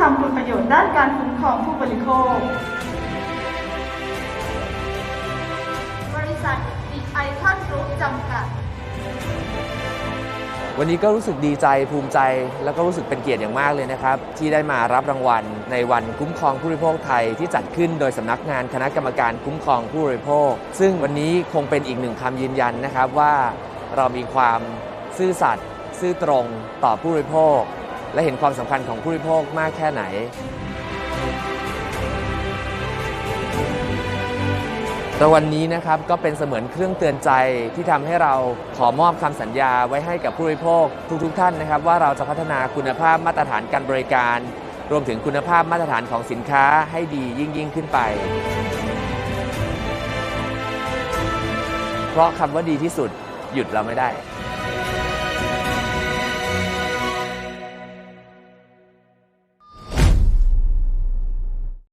ทำคุณประโยชน์ด้านการคุ้มครองผู้บริโภค บริษัทดิไอคอนกรุ๊ปจำกัด วันนี้ก็รู้สึกดีใจภูมิใจ แล้วก็รู้สึกเป็นเกียรติอย่างมากเลยนะครับ ที่ได้มารับรางวัลในวันคุ้มครองผู้บริโภคไทยที่จัดขึ้นโดยสำนักงานคณะกรรมการคุ้มครองผู้บริโภค ซึ่งวันนี้คงเป็นอีกหนึ่งคำยืนยันนะครับว่าเรามีความซื่อสัตย์ซื่อตรงต่อผู้บริโภค และเห็นความสำคัญของผู้บริโภคมากแค่ไหน แต่วันนี้นะครับก็เป็นเสมือนเครื่องเตือนใจที่ทำให้เราขอมอบคำสัญญาไว้ให้กับผู้บริโภคทุกๆทท่านนะครับ ว่าเราจะพัฒนาคุณภาพมาตรฐานการบริการ รวมถึงคุณภาพมาตรฐานของสินค้าให้ดียิ่งยิ่งขึ้นไป เพราะคำว่าดีที่สุดหยุดเราไม่ได้